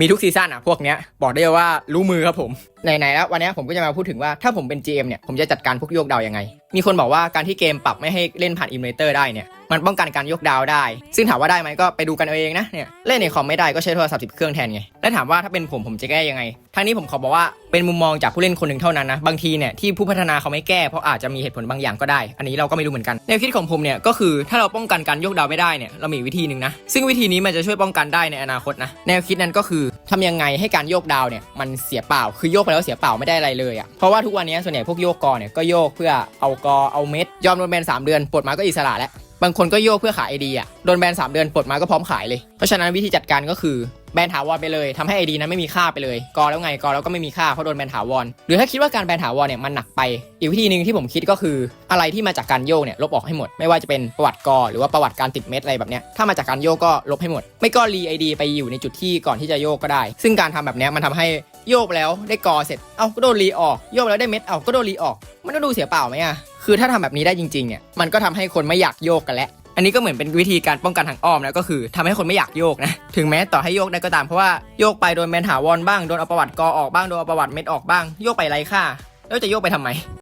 มีทุกซีซั่นอะพวกเนี้ยบอกได้เลยว่ารู้มือครับผมไหนๆแล้ววันนี้ผมก็จะมาพูดถึงว่าถ้าผมเป็น GM เนี่ยผมจะจัดการพวกโยกดาวยังไง มีคนบอกว่าการที่เกมปรับไม่ให้เล่นผ่านอิมเลเตอร์ได้เนี่ยมันป้องกันการยกดาวได้ ซึ่งถามว่าได้ไหมก็ไปดูกันเอาเองนะเนี่ยเล่นในคอมไม่ได้ก็ใช้โทรศัพท์สิบเครื่องแทนไง และถามว่าถ้าเป็นผมผมจะแก้ยังไงทั้งนี้ผมขอบอกว่าเป็นมุมมองจากผู้เล่นคนหนึ่งเท่านั้นนะ บางทีเนี่ยที่ผู้พัฒนาเขาไม่แก้เพราะอาจจะมีเหตุผลบางอย่างก็ได้ อันนี้เราก็ไม่รู้เหมือนกันแนวคิดของผมเนี่ยก็คือถ้าเราป้องกันการยกดาวไม่ได้เนี่ยเรามีวิธีหนึ่งนะซึ่งวิธีนี้มันจะช่วยป้องกันได้ในอนาคตนะแนวคิดนั้นก็คือทำยังไงให้การโยกดาวเนี่ยมันเสียเปล่าคือโยกไปแล้วเสียเปล่าไม่ได้อะไรเลยอะ่ะเพราะว่าทุกวันนี้ส่วนใหญ่พวกโยกกอเนี่ยก็โยกเพื่อเอากอเอาเม็ด ยอมโดนแบนสามเดือนปลดมาก็อิสระแล้วบางคนก็โยกเพื่อขายไอดีอะโดนแบน3 เดือนปลดมาก็พร้อมขายเลย เพราะฉะนั้นวิธีจัดการก็คือแบนถาวรไปเลยทำให้ไอดีนั้นไม่มีค่าไปเลย กอแล้วไงกอแล้วก็ไม่มีค่าเพราะโดนแบนถาวรหรือถ้าคิดว่าการแบนถาวรเนี่ยมันหนักไป อีกวิธีหนึ่งที่ผมคิดก็คือ อะไรที่มาจากการโยกเนี่ยลบออกให้หมด ไม่ว่าจะเป็นประวัติกอหรือว่าประวัติการติดเม็ดอะไรแบบเนี้ยถ้ามาจากการโยกก็ลบให้หมด ไม่ก็รีไอดีไปอยู่ในจุดที่ก่อนที่จะโยกก็ได้ ซึ่งการทำแบบเนี้ยมันทำให้โยกแล้วได้กอเสร็จ เอาก็โดนรีออก โยกแล้วได้เม็ด เอาก็โดนรีออก มันก็ดูเสียเปล่าไหมอะ คือถ้าทำแบบนี้ได้จริงๆเนี่ยมันก็ทำให้คนไม่อยากโยกกันแล้วอันนี้ก็เหมือนเป็นวิธีการป้องกันทางอ้อมนะก็คือทำให้คนไม่อยากโยกนะถึงแม้ต่อให้โยกได้ก็ตามเพราะว่าโยกไปโดนแมนถาวรบ้างโดนเอาประวัติกอออกบ้างโดนเอาประวัติเม็ดออกบ้างโยกไปไรค่าแล้วจะโยกไปทำไม